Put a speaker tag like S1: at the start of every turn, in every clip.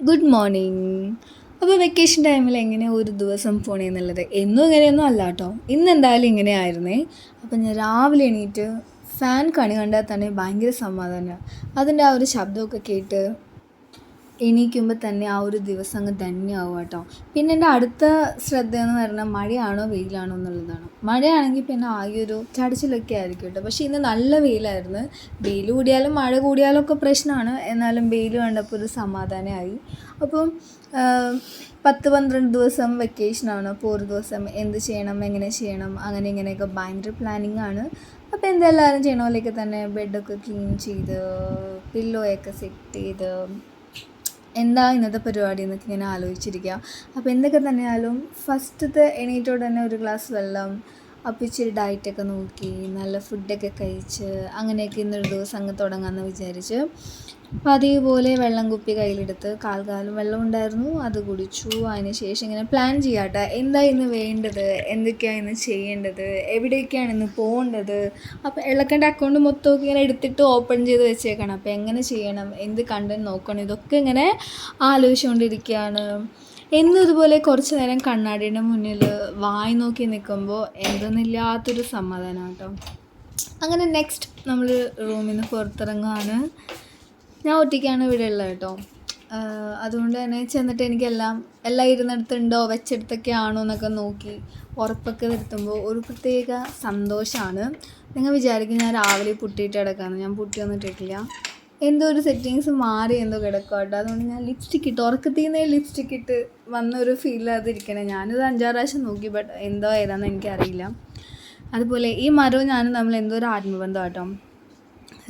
S1: Good morning അപ്പോൾ vacation ടൈമിൽ എങ്ങനെ ഒരു ദിവസം പോണേന്നുള്ളത് എന്നും ഇങ്ങനെയൊന്നും അല്ല കേട്ടോ ഇന്ന് എന്തായാലും ഇങ്ങനെയായിരുന്നേ അപ്പം ഞാൻ രാവിലെ എണീറ്റ് ഫാൻ കണി കണ്ടാൽ തന്നെ ഭയങ്കര സമാധാനമാണ് അതിന്റെ ആ ഒരു ശബ്ദമൊക്കെ കേട്ട് എണീക്കുമ്പോൾ തന്നെ ആ ഒരു ദിവസം അങ്ങ് ധന്യമാവും കേട്ടോ പിന്നെ എന്റെ അടുത്ത ശ്രദ്ധ എന്ന് പറഞ്ഞാൽ മഴയാണോ വെയിലാണോ എന്നുള്ളതാണ്. മഴയാണെങ്കിൽ പിന്നെ ആകെ ഒരു ചടച്ചിലൊക്കെ ആയിരിക്കും കേട്ടോ. പക്ഷേ ഇന്ന് നല്ല വെയിലായിരുന്നു. വെയിൽ കൂടിയാലും മഴ കൂടിയാലും ഒക്കെ പ്രശ്നമാണ്. എന്നാലും വെയിൽ കണ്ടപ്പോൾ ഒരു സമാധാനമായി. അപ്പം പത്ത് പന്ത്രണ്ട് ദിവസം വെക്കേഷനാണ്. അപ്പോൾ ഒരു ദിവസം എന്ത് ചെയ്യണം എങ്ങനെ ചെയ്യണം അങ്ങനെ ഇങ്ങനെയൊക്കെ ഭയങ്കര പ്ലാനിങ് ആണ്. അപ്പോൾ എന്തെല്ലാവരും ചെയ്യണ പോലെയൊക്കെ തന്നെ ബെഡൊക്കെ ക്ലീൻ ചെയ്ത് പില്ലോയൊക്കെ സെറ്റ് ചെയ്ത് എന്താ ഇന്നത്തെ പരിപാടി എന്നൊക്കെ ഇങ്ങനെ ആലോചിച്ചിരിക്കുക. അപ്പോൾ എന്തൊക്കെ തന്നെയാലും ഫസ്റ്റത്തെ എണീറ്റോടെ തന്നെ ഒരു ഗ്ലാസ് വെള്ളം അപ്പോൾ ഇച്ചിരി ഡയറ്റൊക്കെ നോക്കി നല്ല ഫുഡൊക്കെ കഴിച്ച് അങ്ങനെയൊക്കെ ഇന്നൊരു ദിവസം അങ്ങ് തുടങ്ങാമെന്ന് വിചാരിച്ച്. അപ്പം അതേപോലെ വെള്ളം കുപ്പി കയ്യിലെടുത്ത് കാൽകാലം വെള്ളം ഉണ്ടായിരുന്നു അത് കുടിച്ചു. അതിന് ശേഷം ഇങ്ങനെ പ്ലാൻ ചെയ്യാട്ടെ. എന്താ ഇന്ന് വേണ്ടത്? എന്തൊക്കെയാണ് ഇന്ന് ചെയ്യേണ്ടത്? എവിടേക്കാണ് ഇന്ന് പോകേണ്ടത്? അപ്പോൾ ഇളക്കേണ്ട അക്കൗണ്ട് മൊത്തമൊക്കെ ഇങ്ങനെ എടുത്തിട്ട് ഓപ്പൺ ചെയ്ത് വെച്ചേക്കണം. അപ്പോൾ എങ്ങനെ ചെയ്യണം? എന്ത് കണ്ടന്റ് നോക്കണം? ഇതൊക്കെ ഇങ്ങനെ ആലോചിച്ചുകൊണ്ടിരിക്കുകയാണ്. എന്നും ഇതുപോലെ കുറച്ച് നേരം കണ്ണാടിയുടെ മുന്നിൽ വായി നോക്കി നിൽക്കുമ്പോൾ എന്തെന്നില്ലാത്തൊരു സമാധാനം കേട്ടോ. അങ്ങനെ നെക്സ്റ്റ് നമ്മൾ റൂമിൽ നിന്ന് പുറത്തിറങ്ങുകയാണ് ഞാൻ ഒറ്റയ്ക്കാണ് ഇവിടെ ഉള്ളത് കേട്ടോ. അതുകൊണ്ട് തന്നെ ചെന്നിട്ട് എനിക്കെല്ലാം എല്ലാം ഇരുന്നിടത്തുണ്ടോ വെച്ചെടുത്തൊക്കെ ആണോ എന്നൊക്കെ നോക്കി ഉറപ്പൊക്കെ വരുത്തുമ്പോൾ ഒരു പ്രത്യേക സന്തോഷമാണ്. നിങ്ങൾ വിചാരിക്കും ഞാൻ രാവിലെ പുട്ടിയിട്ട് കിടക്കാമെന്ന് ഞാൻ പുട്ടിയൊന്നും ഇട്ടിട്ടില്ല. എന്തോ ഒരു സെറ്റിങ്സ് മാറി എന്തോ കിടക്കും കേട്ടോ. അതുകൊണ്ട് ഞാൻ ലിപ്സ്റ്റിക് ഇട്ട് ഉറക്കത്തിൽ നിന്ന് ലിപ്സ്റ്റിക് ഇട്ട് വന്നൊരു ഫീൽ അതിരിക്കണേ. ഞാനിത് അഞ്ചാറ് പ്രാവശ്യം നോക്കി ബട്ട് എന്തോ ഏതാണെന്ന് എനിക്കറിയില്ല. അതുപോലെ ഈ മരവും ഞാനും തമ്മിൽ എന്തോ ഒരു ആത്മബന്ധം കേട്ടോ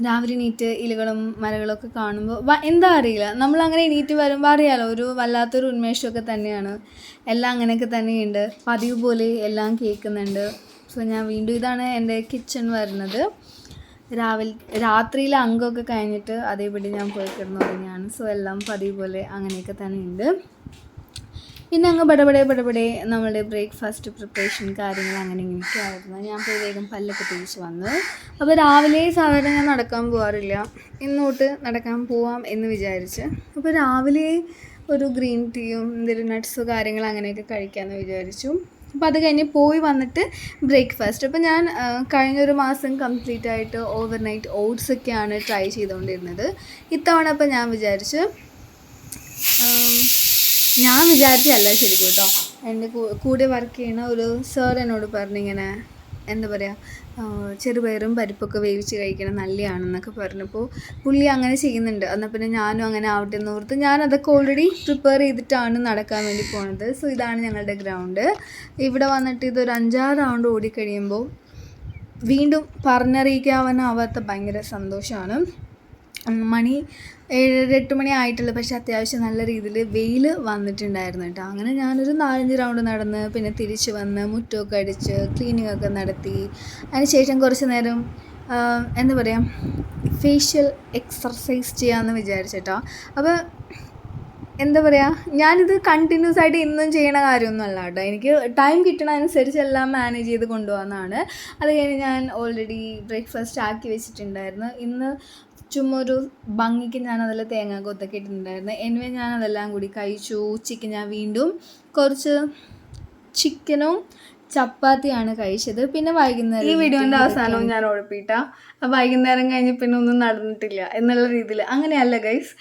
S1: രാവിലെ നീറ്റ് ഇലകളും മരകളൊക്കെ കാണുമ്പോൾ എന്താ അറിയില്ല. നമ്മൾ അങ്ങനെ എണീറ്റ് വരുമ്പോൾ അറിയാലോ ഒരു വല്ലാത്തൊരു ഉന്മേഷമൊക്കെ തന്നെയാണ്. എല്ലാം അങ്ങനെയൊക്കെ തന്നെയുണ്ട്. പതിവ് പോലെ എല്ലാം കേൾക്കുന്നുണ്ട്. സോ ഞാൻ വീണ്ടും ഇതാണ് എന്റെ കിച്ചൺ വരുന്നത്. രാവിലെ രാത്രിയിലെ അംഗമൊക്കെ കഴിഞ്ഞിട്ട് അതേപടി ഞാൻ പോയി കിടന്നു തുടങ്ങിയാണ് സോ എല്ലാം പതിവ് പോലെ അങ്ങനെയൊക്കെ തന്നെയുണ്ട്. പിന്നെ അങ്ങ് പടപടെ പടപടെ നമ്മുടെ ബ്രേക്ക്ഫാസ്റ്റ് പ്രിപ്പറേഷൻ കാര്യങ്ങൾ അങ്ങനെ ഇങ്ങനെയൊക്കെ ആയിരുന്നു. ഞാൻ പോയി വേഗം പല്ലൊക്കെ തേച്ച് വന്നു. അപ്പോൾ രാവിലെ സാധാരണ ഞാൻ നടക്കാൻ പോകാറില്ല ഇന്നോട്ട് നടക്കാൻ പോവാം എന്ന് വിചാരിച്ച്. അപ്പോൾ രാവിലെ ഒരു ഗ്രീൻ ടീയും എന്തെങ്കിലും നട്ട്സ് കാര്യങ്ങൾ അങ്ങനെയൊക്കെ കഴിക്കാമെന്ന് വിചാരിച്ചു. അപ്പോൾ അത് കഴിഞ്ഞ് പോയി വന്നിട്ട് ബ്രേക്ക്ഫാസ്റ്റ്. അപ്പോൾ ഞാൻ കഴിഞ്ഞ കഴിഞ്ഞൊരു മാസം കംപ്ലീറ്റ് ആയിട്ട് ഓവർ നൈറ്റ് ഓട്സ് ഒക്കെയാണ് ട്രൈ ചെയ്തുകൊണ്ടിരുന്നത്. ഇത്തവണ അപ്പോൾ ഞാൻ വിചാരിച്ച് ഞാൻ വിചാരിച്ചല്ല ശരിക്കും കേട്ടോ. എന്റെ കൂടെ വർക്ക് ചെയ്യുന്ന ഒരു സാർ എന്നോട് പറഞ്ഞിങ്ങനെ എന്താ പറയുക ചെറുപയറും പരിപ്പൊക്കെ വേവിച്ച് കഴിക്കണം നല്ലതാണെന്നൊക്കെ പറഞ്ഞപ്പോൾ പുള്ളി അങ്ങനെ ചെയ്യുന്നുണ്ട്. എന്നാൽ പിന്നെ ഞാനും അങ്ങനെ ആവട്ടെ എന്ന് ഓർത്ത് ഞാൻ അതൊക്കെ ഓൾറെഡി പ്രിപ്പയർ ചെയ്തിട്ടാണ് നടക്കാൻ വേണ്ടി പോണത്. സോ ഇതാണ് ഞങ്ങളുടെ ഗ്രൗണ്ട് ഇവിടെ വന്നിട്ട് ഇതൊരു അഞ്ചാറ് റൗണ്ട് ഓടിക്കഴിയുമ്പോൾ വീണ്ടും പറഞ്ഞറിയിക്കാവാനാവാത്ത ഭയങ്കര സന്തോഷമാണ്. മണി ഏഴര എട്ട് മണി ആയിട്ടുള്ളൂ. പക്ഷെ അത്യാവശ്യം നല്ല രീതിയിൽ വെയിൽ വന്നിട്ടുണ്ടായിരുന്നു കേട്ടോ. അങ്ങനെ ഞാനൊരു നാലഞ്ച് റൗണ്ട് നടന്ന് പിന്നെ തിരിച്ച് വന്ന് മുറ്റമൊക്കെ അടിച്ച് ക്ലീനിങ് ഒക്കെ നടത്തി. അതിനുശേഷം കുറച്ച് നേരം എന്താ പറയുക ഫേഷ്യൽ എക്സർസൈസ് ചെയ്യാമെന്ന് വിചാരിച്ചിട്ടോ അപ്പോൾ എന്താ പറയുക ഞാനിത് കണ്ടിന്യൂസ് ആയിട്ട് ഇന്നും ചെയ്യണ കാര്യമൊന്നും അല്ല കേട്ടോ. എനിക്ക് ടൈം കിട്ടണ അനുസരിച്ച് എല്ലാം മാനേജ് ചെയ്ത് കൊണ്ടുപോകുന്നതാണ്. അത് കഴിഞ്ഞ് ഞാൻ ഓൾറെഡി ബ്രേക്ക്ഫാസ്റ്റ് ആക്കി വെച്ചിട്ടുണ്ടായിരുന്നു. ഇന്ന് ചുമ്മാ ഒരു ഭംഗിക്ക് ഞാൻ അതിൽ തേങ്ങ കൊത്തൊക്കെ ഇട്ടിട്ടുണ്ടായിരുന്നു. എനിവേ ഞാൻ അതെല്ലാം കൂടി കഴിച്ചു. ഉച്ചയ്ക്ക് ഞാൻ വീണ്ടും കുറച്ച് ചിക്കനും ചപ്പാത്തിയാണ് കഴിച്ചത്. പിന്നെ വൈകുന്നേരം
S2: ഈ വീഡിയോന്റെ അവസാനവും ഞാൻ ഉഴപ്പിട്ട വൈകുന്നേരം കഴിഞ്ഞ് പിന്നെ ഒന്നും നടന്നിട്ടില്ല എന്നുള്ള രീതിയിൽ. അങ്ങനെയല്ല ഗൈസ്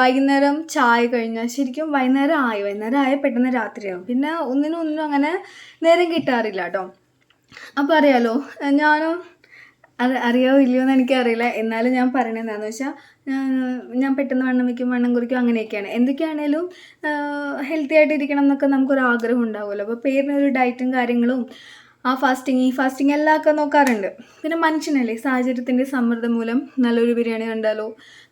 S2: വൈകുന്നേരം ചായ കഴിഞ്ഞാൽ ശരിക്കും വൈകുന്നേരം ആയി. വൈകുന്നേരം ആയ പെട്ടെന്ന് രാത്രിയാവും. പിന്നെ ഒന്നിനും ഒന്നിനും അങ്ങനെ നേരം കിട്ടാറില്ല കേട്ടോ അപ്പോൾ അറിയാലോ ഞാനും അത് അറിയോ ഇല്ലയോ എന്ന് എനിക്കറിയില്ല. എന്നാലും ഞാൻ പറയുന്നത് വെച്ചാൽ ഞാൻ പെട്ടെന്ന് വണ്ണം വയ്ക്കും വണ്ണം കുറിക്കും അങ്ങനെയൊക്കെയാണ്. എന്തൊക്കെയാണേലും ഹെൽത്തി ആയിട്ട് ഇരിക്കണം എന്നൊക്കെ നമുക്കൊരു ആഗ്രഹം ഉണ്ടാവുമല്ലോ. അപ്പോൾ പേരിനൊരു ഡയറ്റും കാര്യങ്ങളും ആ ഫാസ്റ്റിങ് ഈ ഫാസ്റ്റിങ് എല്ലാം ഒക്കെ നോക്കാറുണ്ട്. പിന്നെ മനുഷ്യനല്ലേ സാഹചര്യത്തിന്റെ സമ്മർദ്ദം മൂലം നല്ലൊരു ബിരിയാണി കണ്ടാലോ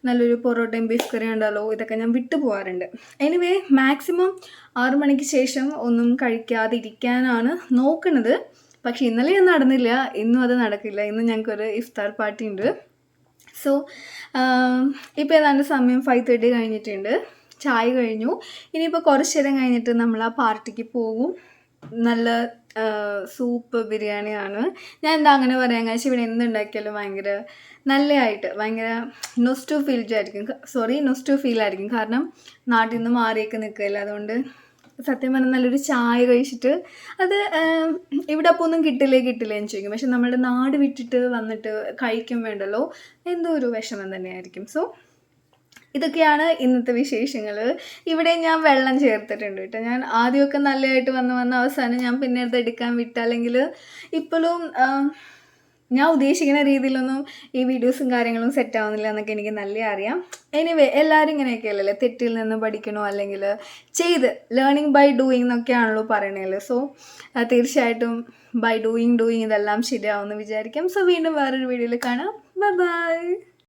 S2: നല്ലൊരു പൊറോട്ടയും ബീഫ് കറി കണ്ടാലോ ഇതൊക്കെ ഞാൻ വിട്ടു പോകാറുണ്ട് എനിവേ മാക്സിമം ആറു മണിക്ക് ശേഷം ഒന്നും കഴിക്കാതിരിക്കാനാണ് നോക്കുന്നത് പക്ഷെ ഇന്നലെ ഞാൻ നടന്നില്ല. ഇന്നും അത് നടക്കില്ല. ഇന്ന് ഞങ്ങൾക്കൊരു ഇഫ്താർ പാർട്ടി ഉണ്ട്. സോ ഇപ്പോൾ ഏതാണ്ട് സമയം ഫൈവ് തേർട്ടി കഴിഞ്ഞിട്ടുണ്ട്. ചായ കഴിഞ്ഞു. ഇനിയിപ്പോൾ കുറച്ച് നേരം കഴിഞ്ഞിട്ട് നമ്മൾ ആ പാർട്ടിക്ക് പോകും.
S1: നല്ല സൂപ്പ് ബിരിയാണിയാണ്. ഞാൻ എന്താ അങ്ങനെ പറയാൻ കഴിച്ചാൽ ഇവിടെ എന്തുണ്ടാക്കിയാലും ഭയങ്കര നല്ലതായിട്ട് ഭയങ്കര നൊസ്റ്റു ഫീൽ ആയിരിക്കും. സോറി നൊസ്റ്റു ഫീൽ ആയിരിക്കും. കാരണം നാട്ടിൽ നിന്ന് മാറിയൊക്കെ നിൽക്കുകയല്ല. അതുകൊണ്ട് സത്യം പറഞ്ഞാൽ നല്ലൊരു ചായ കഴിച്ചിട്ട് അത് ഇവിടെ അപ്പോൾ ഒന്നും കിട്ടില്ലേ കിട്ടില്ലേ എന്ന് ചോദിക്കും. പക്ഷെ നമ്മുടെ നാട് വിട്ടിട്ട് വന്നിട്ട് കഴിക്കും വേണ്ടല്ലോ എന്തോ ഒരു വിഷമം തന്നെയായിരിക്കും. സോ ഇതൊക്കെയാണ് ഇന്നത്തെ വിശേഷങ്ങൾ ഇവിടെ ഞാൻ വെള്ളം ചേർത്തിട്ടുണ്ട് കേട്ടോ. ഞാൻ ആദ്യമൊക്കെ നല്ലതായിട്ട് വന്ന് വന്ന അവസാനം ഞാൻ പിന്നെ അത് എടുക്കാൻ വിട്ട അല്ലെങ്കിൽ ഇപ്പോഴും ഞാൻ ഉദ്ദേശിക്കുന്ന രീതിയിലൊന്നും ഈ വീഡിയോസും കാര്യങ്ങളും സെറ്റ് ആവുന്നില്ല എന്നൊക്കെ എനിക്ക് നല്ല അറിയാം. എനിവേ എല്ലാവരും ഇങ്ങനെയൊക്കെയല്ലേ തെറ്റിൽ നിന്ന് പഠിക്കണോ അല്ലെങ്കിൽ ചെയ്ത് ലേണിംഗ് ബൈ ഡൂയിങ് എന്നൊക്കെയാണല്ലോ പറയണേൽ. സോ തീർച്ചയായിട്ടും ബൈ ഡൂയിങ് ഡൂയിങ് ഇതെല്ലാം ശരിയാവുമെന്ന് വിചാരിക്കാം. സോ വീണ്ടും വേറൊരു വീഡിയോയിൽ കാണാം. Bye bye